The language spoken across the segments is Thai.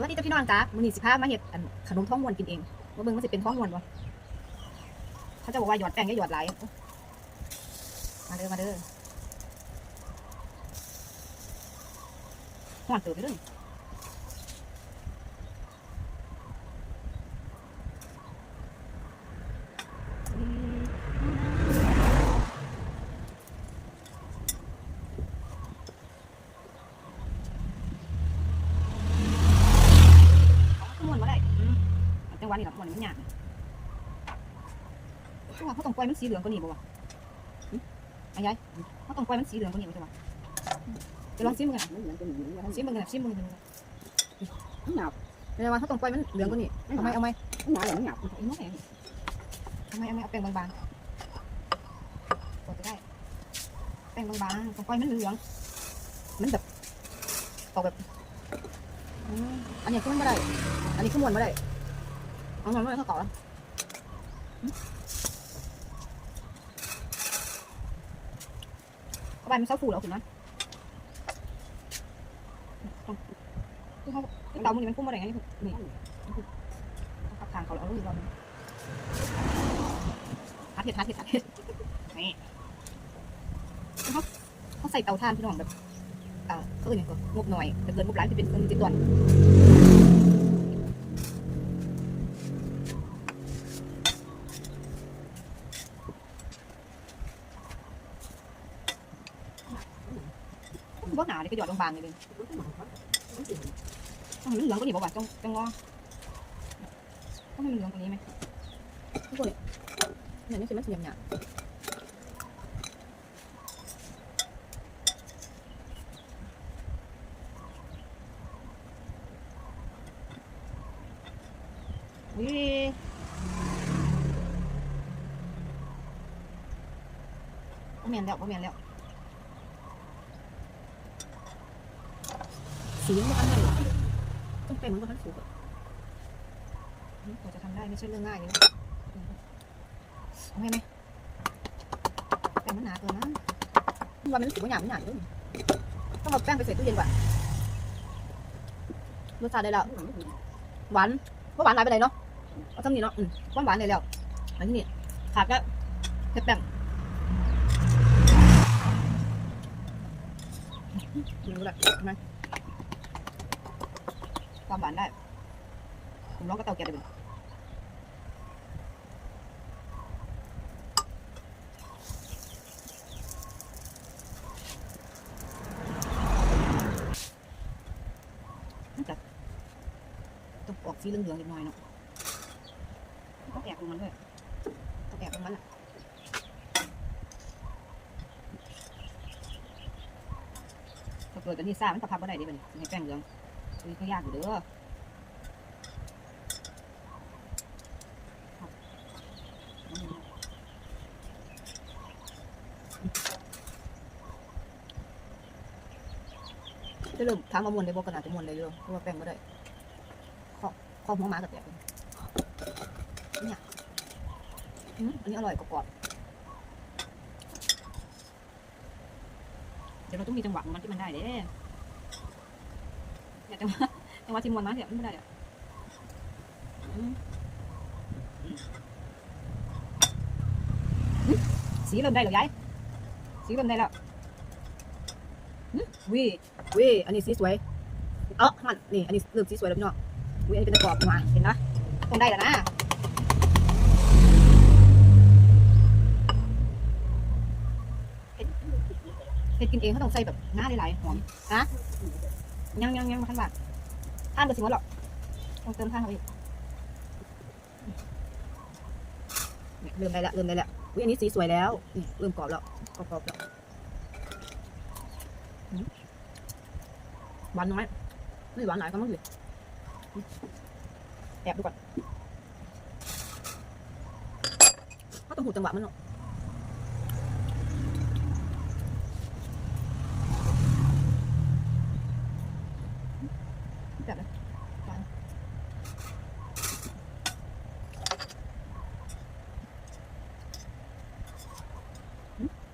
สวัสดีจ้าพี่น้องจ้ามือหนีสิพามาเห็ดอันขนมท้องมวนกินเองว่าเบิ่งมันสิเป็นท้องมวนวะเขาจะบอกว่าหยอดแป้งอย่หยอดหลายมาเด้อมาเด้อฮ้อนเติบไปเรื่อยอาม้วนบ่ได้อืมเอาจัง หวะนี้ล่ะม้วนมันยากจังหวะเขาต้องปล่อยมันสีเหลืองกว่านี้บ่วะหึอันยายเขาต้องปล่อยมันสีเหลืองกว่านี้บ่จังหวะไปลองซิมกันมันเหมือนเป็นหมูนะซิมมึงกันนะซิมมึงกันนะมันหนาบเดี๋ยวว่าเขาต้องปล่อยมันเหลืองกว่านี้เอาไหมเอาไหมมันหนาอย่างหนาบเอาไหมเอาไหมเอาไหมเอาแป้งบางๆกดจะได้แป้งบางๆต้องปล่อยมันเหลืองๆมันแบบออกแบบอืมอันนี้คือมันไม่ได้ อันนี้คือมวนไม่ได้ เอามันไม่ได้เขาต่อแล้าไปมันเศร้าฟูแล้วคุณนะต้อเขาเตามันนี่มันพุ่งมาได้ไงนี่นี่ขับทางเขาแล้วเอาลูกเราฮัดเห็ดฮัดเห็ดฮัดเห็ดนี่เขาเขาใส่เตาถ่านพี่น้องแบบเอ่อเขาเอ่ยงไงงบหน่อยแต่เกินงบหลายจะเป็นเงินติดตัว พวกหนาเลยก็หยอดบางๆเลยเลยต้องให้มันเหลืองกว่านี้ บอกว่าจังจังงอต้องให้มันเหลืองกว่านี้ไม่หยาบๆวิบ่แม่นสีมันอันไหนต้องเป็นมันก็ทันสุกอะกว่าจะทำได้ไม่ใช่เรื่องง่ายเลยนะอืมเอาไงไหมแต่มันหนาเกินนะว่ามันรู้สึกว่าหยาบมันหยาบเลยต้องเอาแป้งไปใส่ตู้เย็นก่อนรสชาติได้แล้วหวานว่าหวานหลายไปเลยเนาะเอาซ้ำนี่เนาะอืมหวานหวานเลยแล้วอันนี้ขาดก็เผ็ดแป้งไม่รู้แหละทำไม ความหวานได้ ผมลองก็เตาแก๊สได้เลยมันจะต้องออกสีเหลืองๆนิดหน่อยเนาะต้องแอบลงมันด้วยต้องแอบลงมันอะถ้าเกิดอันนี้ซ่ามันก็พับไม่ได้ดิบัดนให้แป้งเหลือง มีก็ยากอยู่เด้อจะเริ่มทำมามวนได้บ่ขนาดจะมวนเลยเด้อเพราะว่าแป้งไม่ได้ข้อข้อหัวหมากับแตกเลยเนี่ยอืมอันนี้อร่อยกรอบเดี๋ยวเราต้องมีจังหวะของมันที่มันได้เด้ เนี่ยจังหวะจังหวะที่มวนมาเนี่ยมันไม่ได้อะอืมอืมสีเริ่มได้แล้วยายสีเริ่มได้แล้วอืมวิวิอันนี้สีสวยเออมันนี่อันนี้เริ่มสีสวยแล้วพี่น้องวิอันนี้เป็นตะกรอบมาเห็นนะคงได้แล้วนะเฮ็ดกินเองเขาต้องใส่แบบงาหลายๆหอมนะ ยังยังยังมาขั้นบาทท่านเบอร์สิบหมดหรอกต้องเติมท่านเขาอีกเริ่มได้ล้วเริ่มได้แล้ววิอันนี้สีสวยแล้วเริ่มกรอบแล้วกรอบๆแล้วหวานน้อยไม่หวานหลายก็มั้งสิแอบดูก่อนเขาต้องหูจังหวะมันเนาะ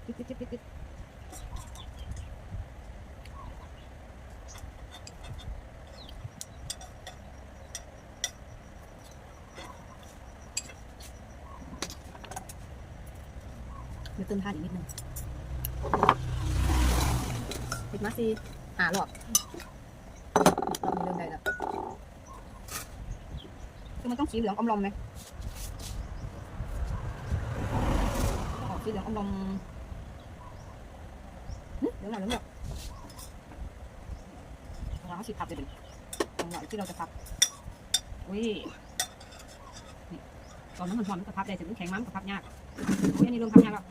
เดี๋ยวเติมทานอีกนิดนึงติดมาซีหาหรอกเรามีเรื่องใดละคือมันต้องสีเหลืองอมลมไหมสีเหลืองอมลม หึเหลืองหน่อยเหลืองหน่อยเราเอาสีพับเลยเป็นจังหวะที่เราจะพับอุ้ยตอนนั้นมันหอมมันก็พับได้ถึงแข็งมั้งก็พับยากอุ้ยอันนี้ริ่มพับยากแล้ว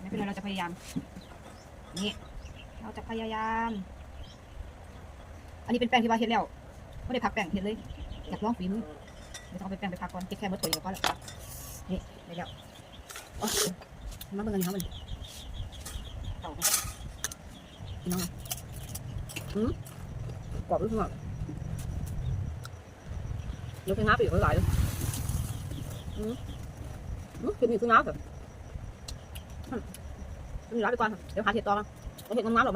ไม่เป็นไรเราจะพยายาม นี่เราจะพยายาม อันนี้เป็นแป้งที่ว่าเฮ็ดแล้วไม่ได้พักแป้งเฮ็ดเลยอยากลองฝีมือเดี๋ยวต้องเอาไปแป้งไปพักก่อนเก็บแค่เมื่อตัวเดียวก็แล้วนี่ได้แล้วมาเบิ่งกันเขามันเต่าพี่น้องอืมกรอมัน้าไปอยู่หลาเลยอืมอืมคือมีคือน้า แบบอืมมีร้านไปก่อนเดี๋ยวหาเห็ดต่อมาเอาเห็ดงามๆหรอก